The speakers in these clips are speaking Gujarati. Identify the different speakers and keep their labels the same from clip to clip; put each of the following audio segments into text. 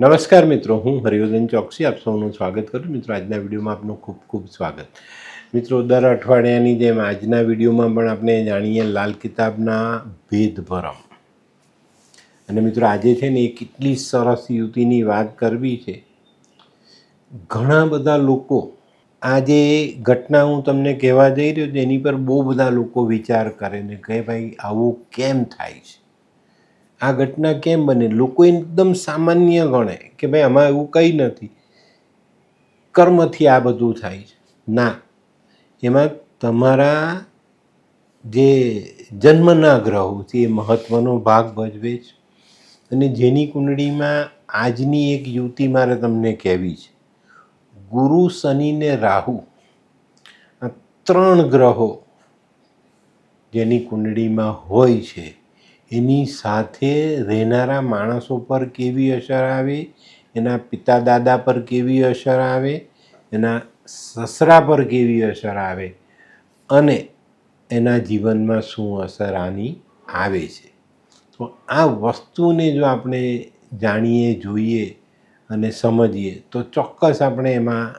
Speaker 1: નમસ્કાર મિત્રો, હું હરિવર્ધન ચોકસી, આપ સૌનું સ્વાગત કરું મિત્રો, આજના વિડીયોમાં આપનું ખૂબ ખૂબ સ્વાગત. મિત્રો, દર અઠવાડિયાની જેમ આજના વિડીયોમાં પણ આપણે જાણીએ લાલ કિતાબના ભેદભરમ. અને મિત્રો, આજે છે ને એ કેટલી સરસ યુવતીની વાત કરવી છે. ઘણા બધા લોકો આ જે ઘટના હું તમને કહેવા જઈ રહ્યો છું, એની પર બહુ બધા લોકો વિચાર કરે ને કહે ભાઈ, આવું કેમ થાય છે? આ ઘટના કેમ બને? લોકો એકદમ સામાન્ય ગણે કે ભાઈ આમાં એવું કંઈ નથી. કર્મથી આ બધું થાય છે. ના, એમાં તમારા જે જન્મના ગ્રહો છે એ મહત્ત્વનો ભાગ ભજવે છે. અને જેની કુંડળીમાં આજની એક યુવતી મારે તમને કહેવી છે. ગુરુ, શનિ ને રાહુ આ ત્રણ ગ્રહો જેની કુંડળીમાં હોય છે. એની સાથે રહેનારા માણસો પર કેવી અસર આવે, એના પિતા દાદા પર કેવી અસર આવે, એના સસરા પર કેવી અસર આવે અને એના જીવનમાં શું અસર આની આવે છે. તો આ વસ્તુને જો આપણે જાણીએ, જોઈએ અને સમજીએ તો ચોક્કસ આપણે એમાં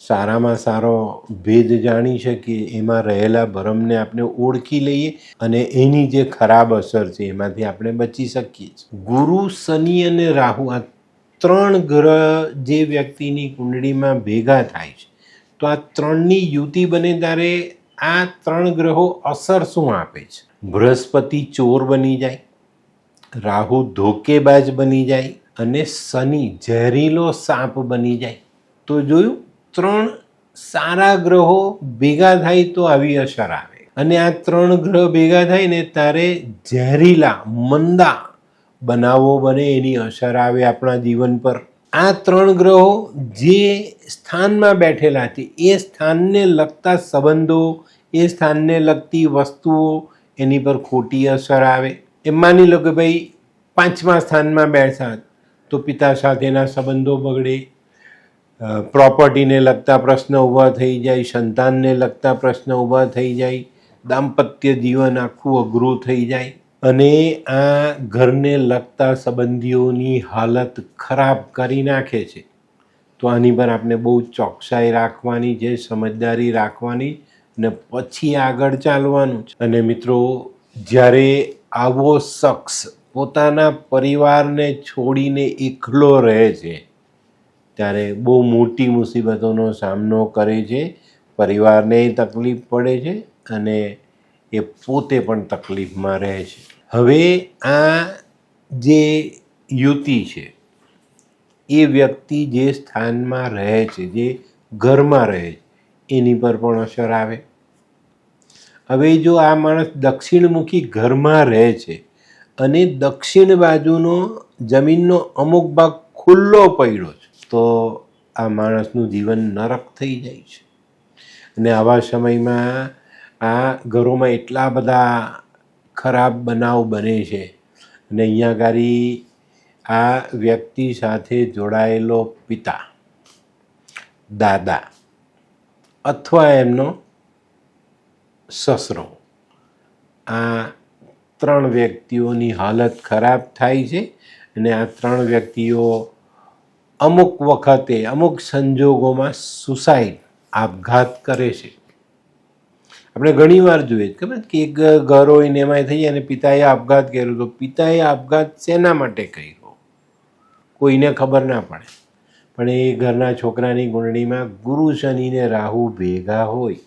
Speaker 1: સારામાં સારો ભેદ જાણી શકીએ, એમાં રહેલા ભરમને આપણે ઓળખી લઈએ અને એની જે ખરાબ અસર છે એમાંથી આપણે બચી શકીએ છીએ. ગુરુ, શનિ અને રાહુ આ ત્રણ ગ્રહ જે વ્યક્તિની કુંડળીમાં ભેગા થાય છે, તો આ ત્રણની યુતિ બને ત્યારે આ ત્રણ ગ્રહો અસર શું આપે છે? બૃહસ્પતિ ચોર બની જાય, રાહુ ધોકેબાજ બની જાય અને શનિ ઝેરીલો સાપ બની જાય. તો જોયું ત્રણ સારા ગ્રહો ભેગા થાય તો આવી અસર આવે. અને આ ત્રણ ગ્રહ ભેગા થાય ને ત્યારે ઝેરીલા, મંદા બનાવો બને, એની અસર આવે આપણા જીવન પર. આ ત્રણ ગ્રહો જે સ્થાનમાં બેઠેલા છે, એ સ્થાનને લગતા સંબંધો, એ સ્થાનને લગતી વસ્તુઓ, એની પર ખોટી અસર આવે. એમ માની લો કે ભાઈ પાંચમા સ્થાનમાં બેઠા તો પિતા સાથેના સંબંધો બગડે પ્રોપર્ટીને લગતા પ્રશ્ન ઊભા થઈ જાય, સંતાનને લગતા પ્રશ્ન ઊભા થઈ જાય, દાંપત્ય જીવન આખું અઘરું થઈ જાય અને આ ઘરને લગતા સંબંધીઓની હાલત ખરાબ કરી નાખે છે. તો આની પર આપણે બહુ ચોકસાઈ રાખવાની છે, સમજદારી રાખવાની અને પછી આગળ ચાલવાનું છે. અને મિત્રો, જ્યારે આવો શખ્સ પોતાના પરિવારને છોડીને એકલો રહે છે ત્યારે બહુ મોટી મુસીબતોનો સામનો કરે છે, પરિવારને તકલીફ પડે છે અને એ પોતે પણ તકલીફમાં રહે છે. હવે આ જે યુતિ છે, એ વ્યક્તિ જે સ્થાનમાં રહે છે, જે ઘરમાં રહે છે, એની પર પણ અસર આવે. હવે જો આ માણસ દક્ષિણમુખી ઘરમાં રહે છે અને દક્ષિણ બાજુનો જમીનનો અમુક ભાગ ખુલ્લો પડ્યો છે તો આ માણસનું જીવન નરક થઈ જાય છે. અને આવા સમયમાં આ ઘરોમાં એટલા બધા ખરાબ બનાવ બને છે અને અહીંયા ગાડી આ વ્યક્તિ સાથે જોડાયેલો પિતા, દાદા અથવા એમનો સસરો, આ ત્રણ વ્યક્તિઓની હાલત ખરાબ થાય છે અને આ ત્રણ વ્યક્તિઓ અમુક વખતે અમુક સંજોગોમાં સુસાઇડ આપઘાત કરે છે. આપણે ઘણીવાર જોઈએ ખબર કે એક ઘર હોય ને એમાં થઈ અને પિતાએ આપઘાત કર્યો તો પિતાએ આપઘાત શેના માટે કર્યો? કોઈને ખબર ના પડે. પણ એ ઘરના છોકરાની ગુંડળીમાં ગુરુ શનિને રાહુ ભેગા હોય.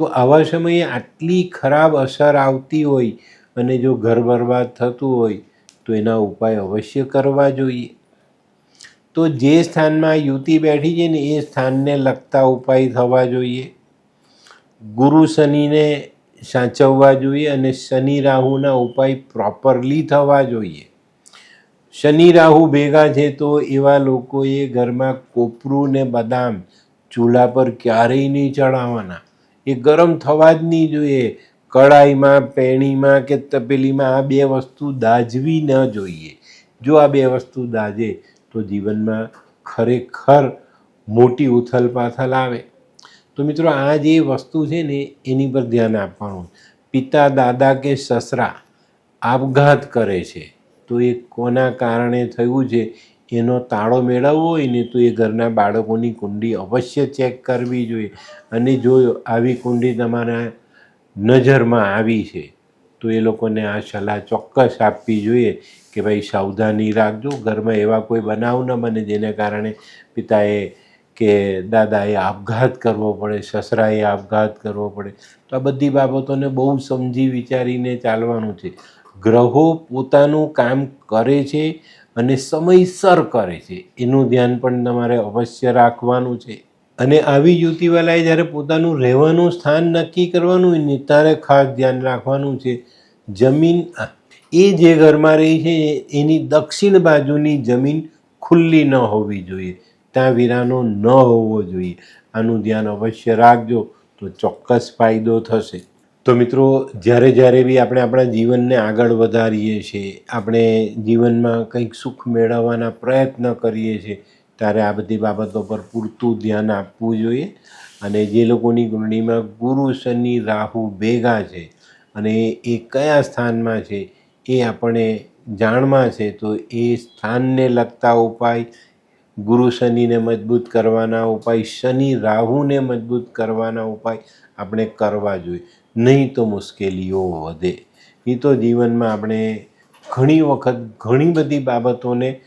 Speaker 1: તો આવા સમયે આટલી ખરાબ અસર આવતી હોય અને જો ઘર બરબાદ થતું હોય તો એના ઉપાય અવશ્ય કરવા જોઈએ. તો જે સ્થાનમાં યુતિ બેઠી છે ને એ સ્થાનને લગતા ઉપાય થવા જોઈએ. ગુરુ શનિને સાચવવા જોઈએ અને શનિ રાહુના ઉપાય પ્રોપરલી થવા જોઈએ. શનિ રાહુ ભેગા છે તો એવા લોકોએ ઘરમાં કોપરું ને બદામ ચૂલા પર ક્યારેય નહીં ચડાવવાના. એ ગરમ થવા જ નહીં જોઈએ. કડાઈમાં, પેણીમાં કે તપેલીમાં આ બે વસ્તુ દાજવી ન જોઈએ. જો આ બે વસ્તુ દાજે તો જીવનમાં ખરેખર મોટી ઉથલ પાથલ આવે. તો મિત્રો, આ જે વસ્તુ છે ને, એની પર ધ્યાન આપવાનું. પિતા, દાદા કે સસરા આપઘાત કરે છે, તો એ કોના કારણે થયું છે, એનો તાળો મેળવવો હોય ને, તો એ ઘરના બાળકોની કુંડી અવશ્ય ચેક કરવી જોઈએ. અને જો આવી કુંડી તમારા નજરમાં આવી છે, તો એ લોકોને આ સલાહ ચોક્કસ આપવી જોઈએ કે ભાઈ સાવધાની રાખજો, ઘરમાં એવા કોઈ બનાવ ન બને જેને કારણે પિતાએ કે દાદાએ આપઘાત કરવો પડે, સસરાએ આપઘાત કરવો પડે. તો આ બધી બાબતોને બહુ સમજી વિચારીને ચાલવાનું છે. ગ્રહો પોતાનું કામ કરે છે અને સમયસર કરે છે. એનું ધ્યાન પણ તમારે અવશ્ય રાખવાનું છે. અને આવી યુતિવાલાએ જ્યારે પોતાનું રહેવાનું સ્થાન નક્કી કરવાનું ત્યારે ખાસ ધ્યાન રાખવાનું છે. જમીન એ જે ઘરમાં રહે છે, એની દક્ષિણ બાજુની જમીન ખુલ્લી ન હોવી જોઈએ. ત્યાં વિરાનો ન હોવો જોઈએ. આનું ધ્યાન અવશ્ય રાખજો, તો ચોક્કસ ફાયદો થશે. તો મિત્રો, જ્યારે જ્યારે બી આપણે આપણા જીવનને આગળ વધારીએ છીએ, આપણે જીવનમાં કંઈક સુખ મેળવવાના પ્રયત્ન કરીએ છીએ, ત્યારે આ બધી બાબતો પર પૂરતું ધ્યાન આપવું જોઈએ. અને જે લોકોની કુંડળીમાં ગુરુ શનિ રાહુ ભેગા છે, અને એ કયા સ્થાનમાં છે એ આપણે જાણમાં છે, તો એ સ્થાનને લગતા ઉપાય, ગુરુ શનિને મજબૂત કરવાના ઉપાય, શનિ રાહુને મજબૂત કરવાના ઉપાય આપણે કરવા જોઈએ. નહીં તો મુશ્કેલીઓ વધે. એ તો જીવનમાં આપણે ઘણી વખત ઘણી બધી બાબતોને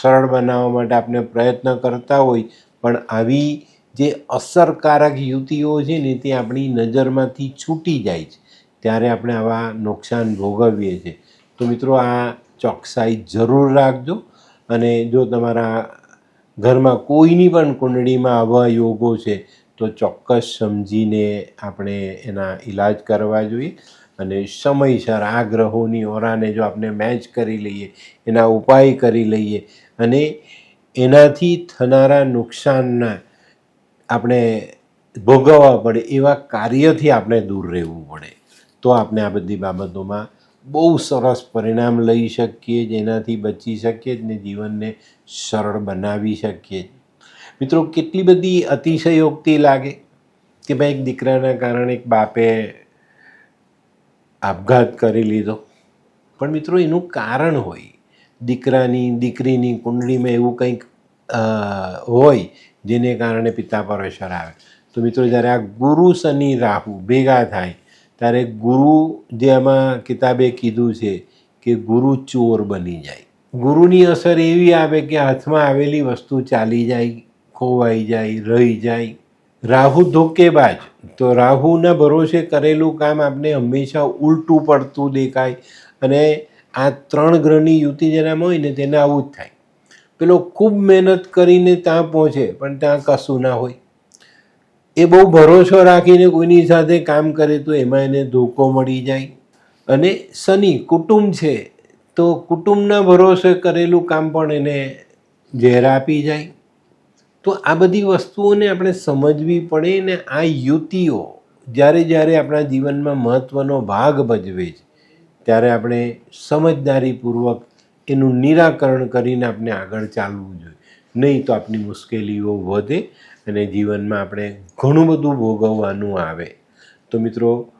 Speaker 1: સરળ બનાવવા માટે આપણે પ્રયત્ન કરતા હોય, પણ આવી જે અસરકારક યુતિઓ છે ને, તે આપણી નજરમાંથી છૂટી જાય છે. ત્યારે આપણે આવા નુકસાન ભોગવીએ છીએ. તો મિત્રો આ ચોકસાઈ જરૂર રાખજો. અને જો તમારા ઘરમાં કોઈની પણ કુંડળીમાં આવા યોગો છે, તો ચોક્કસ સમજીને આપણે એના ઈલાજ કરવા જોઈએ. અને સમયસર આ ગ્રહોની ઓરાને જો આપણે મેચ કરી લઈએ, એના ઉપાય કરી લઈએ, અને એનાથી થનારા નુકસાનના આપણે ભોગવવા પડે એવા કાર્યથી આપણે દૂર રહેવું પડે. તો આપણે આ બધી બાબતોમાં બહુ સરસ પરિણામ લઈ શકીએ જેનાથી બચી શકીએ જ ને જીવનને સરળ બનાવી શકીએ મિત્રો, કેટલી બધી અતિશયોક્તિ લાગે કે ભાઈ એક દીકરાના કારણે એક બાપે આપઘાત કરી લીધો. પણ મિત્રો, એનું કારણ હોય. દીકરાની, દીકરીની કુંડળીમાં એવું કંઈક હોય જેને કારણે પિતા પર અસર આવે. તો મિત્રો, જ્યારે આ ગુરુ, શનિ, રાહુ ભેગા થાય ત્યારે ગુરુ જે આમાં કિતાબે કીધું છે કે ગુરુ ચોર બની જાય. ગુરુની અસર એવી આવે કે હાથમાં આવેલી વસ્તુ ચાલી જાય, ખોવાઈ જાય, રહી જાય. રાહુ ધોકેબાજ તો રાહુના ભરોસે કરેલું કામ આપણે હંમેશા ઉલટું પડતું દેખાય અને આ ત્રણ ગ્રહની યુતિ જેનામાં હોય ને તેને આવું જ થાય. પેલો ખૂબ મહેનત કરીને ત્યાં પહોંચે, પણ ત્યાં કશું ના હોય. એ બહુ ભરોસો રાખીને કોઈની સાથે કામ કરે તો એમાં એને ધોકો મળી જાય. અને શનિ, કુટુંબ છે, તો કુટુંબના ભરોસે કરેલું કામ પણ એને ઝેર આપી જાય. તો આ બધી વસ્તુઓને આપણે સમજવી પડે ને આ યુતિઓ જ્યારે જ્યારે આપણા જીવનમાં મહત્ત્વનો ભાગ ભજવે છે, ત્યારે આપણે સમજદારીપૂર્વક એનું નિરાકરણ કરીને આપણે આગળ ચાલવું જોઈએ. નહીં તો આપણી મુશ્કેલીઓ વધે અને જીવનમાં આપણે ઘણું બધું ભોગવવાનું આવે. તો મિત્રો,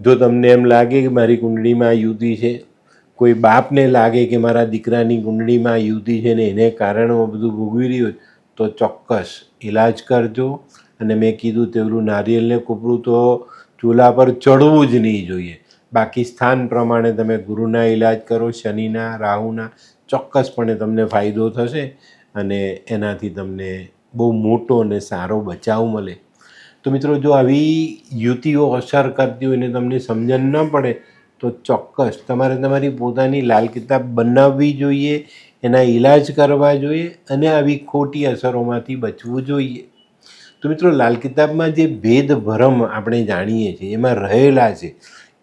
Speaker 1: જો તમને એમ લાગે કે મારી કુંડળીમાં યુતિ છે, કોઈ બાપને લાગે કે મારા દીકરાની કુંડળીમાં યુતિ છે ને એને કારણે બધું ભોગવી રહ્યું તો ચોક્કસ ઈલાજ કરજો. અને મેં કીધું તેવું નારિયેલને કૂપરું તો ચૂલા પર ચડવું જ નહીં જોઈએ. બાકી સ્થાન પ્રમાણે તમે ગુરુના ઈલાજ કરો, શનિના, રાહુના, ચોક્કસપણે તમને ફાયદો થશે અને એનાથી તમને બહુ મોટો અને સારો બચાવ મળે. તો મિત્રો, જો આવી યુતિઓ અસર કરતી હોય ને તમને સમજણ ન પડે, તો ચોક્કસ તમારે તમારી પોતાની લાલ કિતાબ બનાવવી જોઈએ, એના ઈલાજ કરવા જોઈએ અને આવી ખોટી અસરોમાંથી બચવું જોઈએ. તો મિત્રો, લાલ કિતાબમાં જે ભેદ ભરમ આપણે જાણીએ છીએ, એમાં રહેલા છે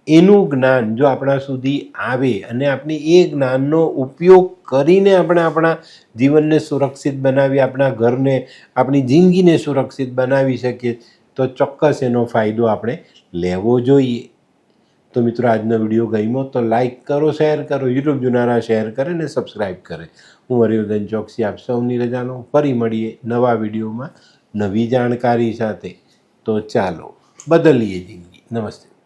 Speaker 1: એનું જ્ઞાન જો આપણા સુધી આવે અને આપણે એ જ્ઞાનનો ઉપયોગ કરીને આપણે આપણા જીવનને સુરક્ષિત બનાવી, આપણા ઘરને, આપણી જિંદગીને સુરક્ષિત બનાવી શકીએ, તો ચોક્કસ એનો ફાયદો આપણે લેવો જોઈએ. તો મિત્રો, આજનો વીડિયો ગમ્યો તો લાઇક કરો, શેર કરો, યુટ્યુબ જુનારા શેર કરે ને સબસ્ક્રાઈબ કરે. હું હરિવર્ધન ચોકસી, આપ સૌની રજાનો ફરી મળીએ નવા વિડીયોમાં નવી જાણકારી સાથે. તો ચાલો, બદલીએ જિંદગી. નમસ્તે.